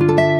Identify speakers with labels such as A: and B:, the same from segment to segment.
A: Thank you.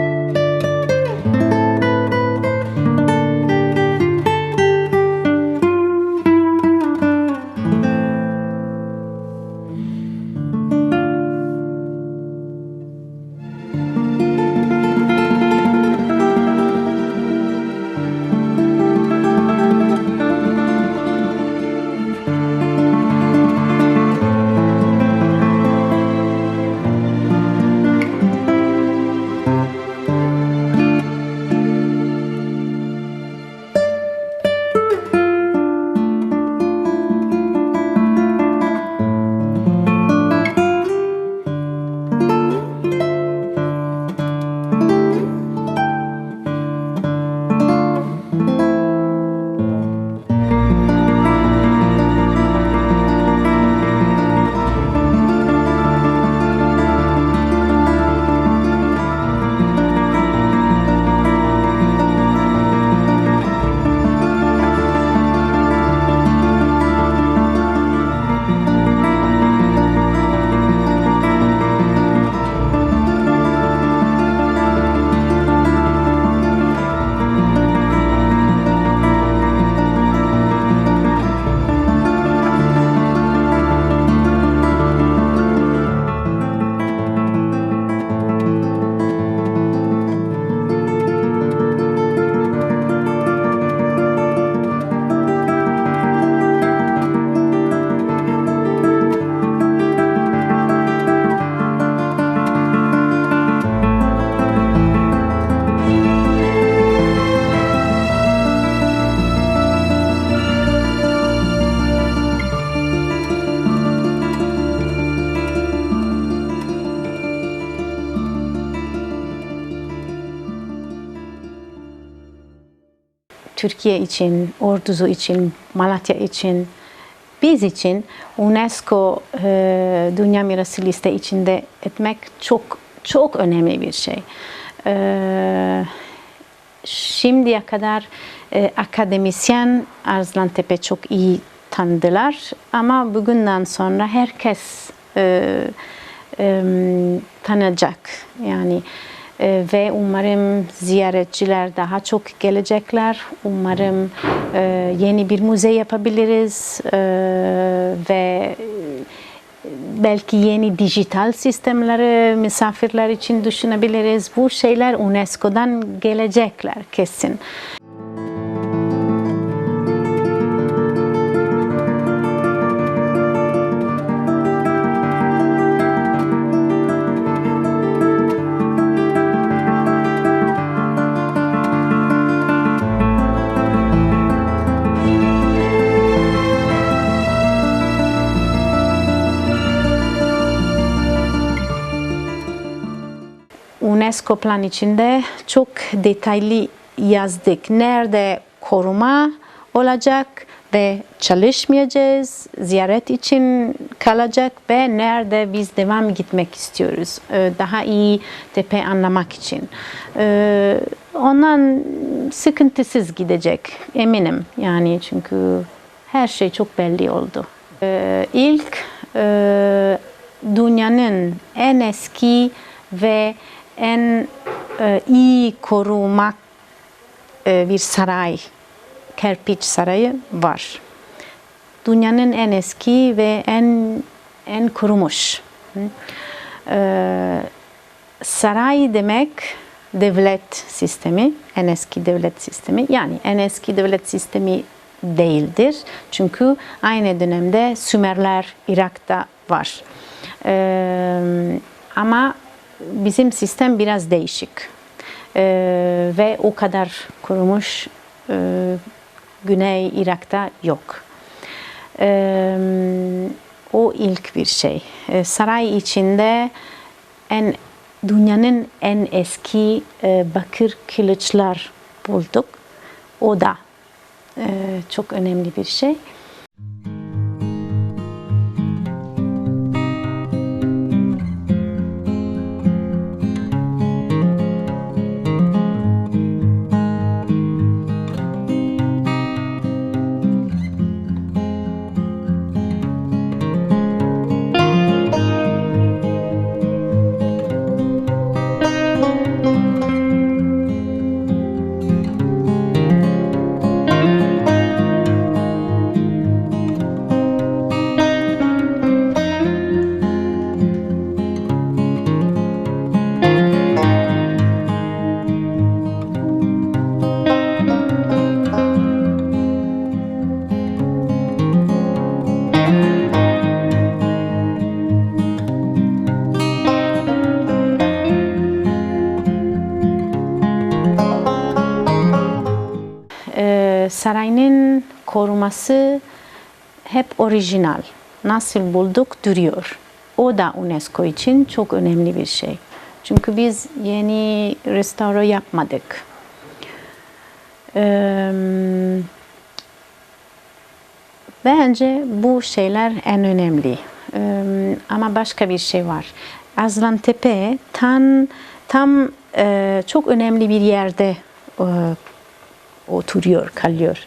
A: Türkiye için, Orduzu için, Malatya için, biz için UNESCO e, Dünya Mirası liste içinde etmek çok çok önemli bir şey. E, şimdiye kadar e, akademisyen Arslan Tepe çok iyi tanıdılar ama bugünden sonra herkes e, e, tanıyacak. Yani e, ve umarım ziyaretçiler daha çok gelecekler. Umarım e, yeni bir müze yapabiliriz e, ve belki yeni dijital sistemleri misafirler için düşünebiliriz. Bu şeyler UNESCO'dan gelecekler kesin. UNESCO plan içinde çok detaylı yazdık. Nerede koruma olacak ve çalışmayacağız, ziyaret için kalacak ve nerede biz devam gitmek istiyoruz. Ee, Daha iyi tepe anlamak için. Ee, Ondan sıkıntısız gidecek eminim. Yani çünkü her şey çok belli oldu. Ee, İlk e, dünyanın en eski ve en e, iyi korumak e, bir saray, kerpiç sarayı var. Dünyanın en eski ve en en korumuş. Hı. E, saray demek devlet sistemi, en eski devlet sistemi. Yani en eski devlet sistemi değildir. Çünkü aynı dönemde Sümerler Irak'ta var. E, ama bizim sistem biraz değişik Ee, ve o kadar kurumuş e, Güney Irak'ta yok. Ee, o ilk bir şey. Ee, saray içinde en dünyanın en eski e, bakır kılıçlar bulduk. O da e, çok önemli bir şey. Sarayın koruması hep orijinal. Nasıl bulduk duruyor. O da UNESCO için çok önemli bir şey. Çünkü biz yeni restore yapmadık. Bence bu şeyler en önemli. Ama başka bir şey var. Azlan Tepe tam tam çok önemli bir yerde oturuyor, kalıyor.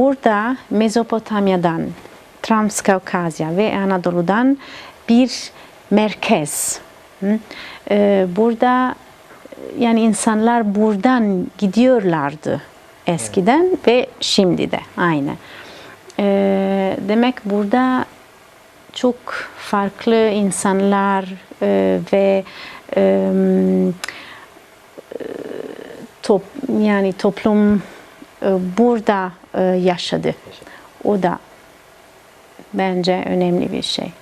A: Burada Mezopotamya'dan, Transkavkasya ve Anadolu'dan bir merkez. Ee, Burada yani insanlar buradan gidiyorlardı eskiden ve şimdi de aynı. Ee, Demek burada çok farklı insanlar e, ve e, top, yani toplum e, burada e, yaşadı. O da bence önemli bir şey.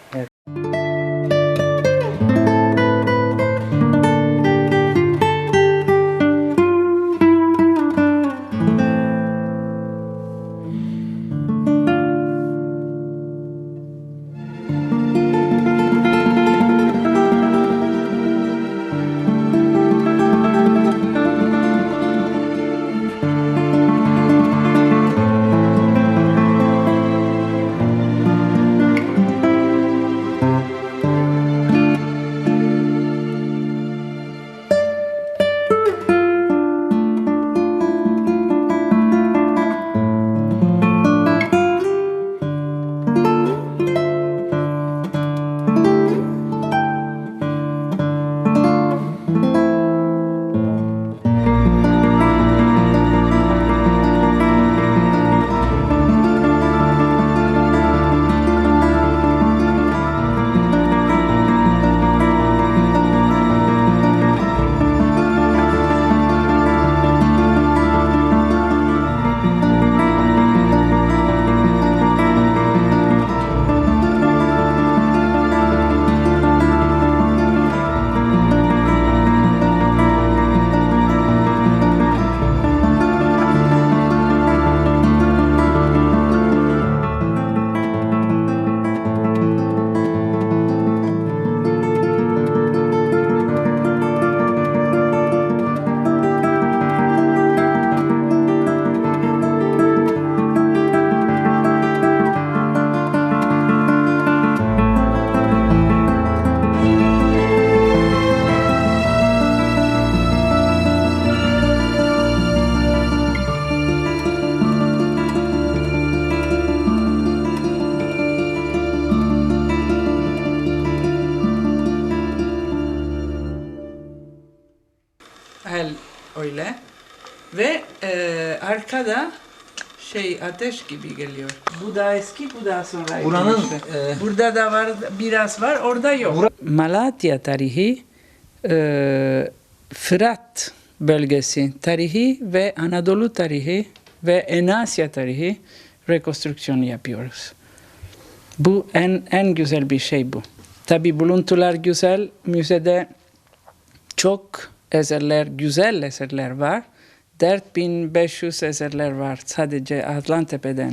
B: Şey ateş gibi geliyor. Bu da eski, bu da sonra.
C: Buranın, e,
B: Burada da var, biraz var, orada yok.
C: Bura-
B: Malatya tarihi, e, Fırat bölgesi tarihi ve Anadolu tarihi ve En Asya tarihi rekonstrüksiyonu yapıyoruz. Bu en en güzel bir şey bu. Tabi buluntular güzel, müzede çok eserler, güzel eserler var. 4500 eserler var sadece Aslantepe'den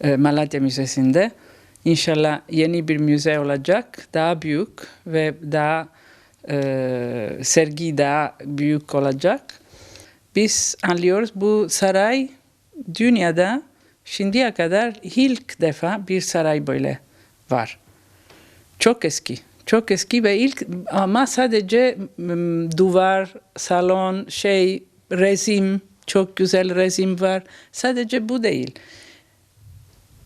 B: e, Malatya Müzesi'nde. İnşallah yeni bir müze olacak, daha büyük ve daha e, sergi daha büyük olacak. Biz anlıyoruz bu saray dünyada şimdiye kadar ilk defa bir saray böyle var. Çok eski. Çok eski ve ilk ama sadece duvar, salon, şey, resim, çok güzel resim var. Sadece bu değil.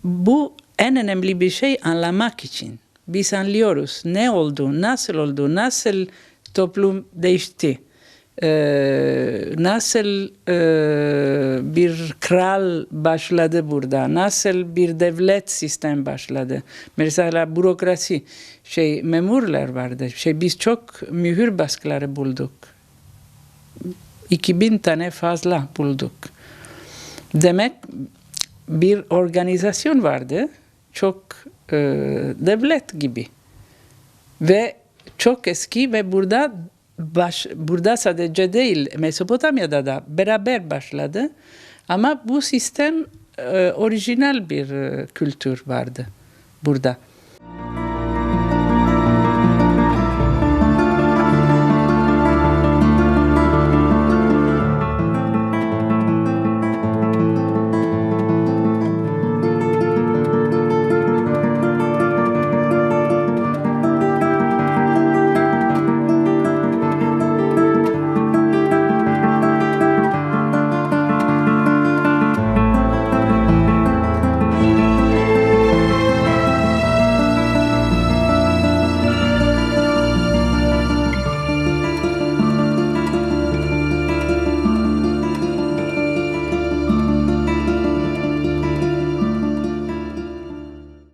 B: Bu en önemli bir şey anlamak için. Biz anlıyoruz ne oldu, nasıl oldu, nasıl toplum değişti. Ee, nasıl e, bir kral başladı burada, nasıl bir devlet sistem başladı. Mesela bürokrasi, şey memurlar vardı. Şey biz çok mühür baskıları bulduk. 2000 tane fazla bulduk. Demek bir organizasyon vardı. Çok e, devlet gibi. Ve çok eski ve burada baş, burada sadece değil Mesopotamya'da da beraber başladı. Ama bu sistem e, orijinal bir e, kültür vardı burada.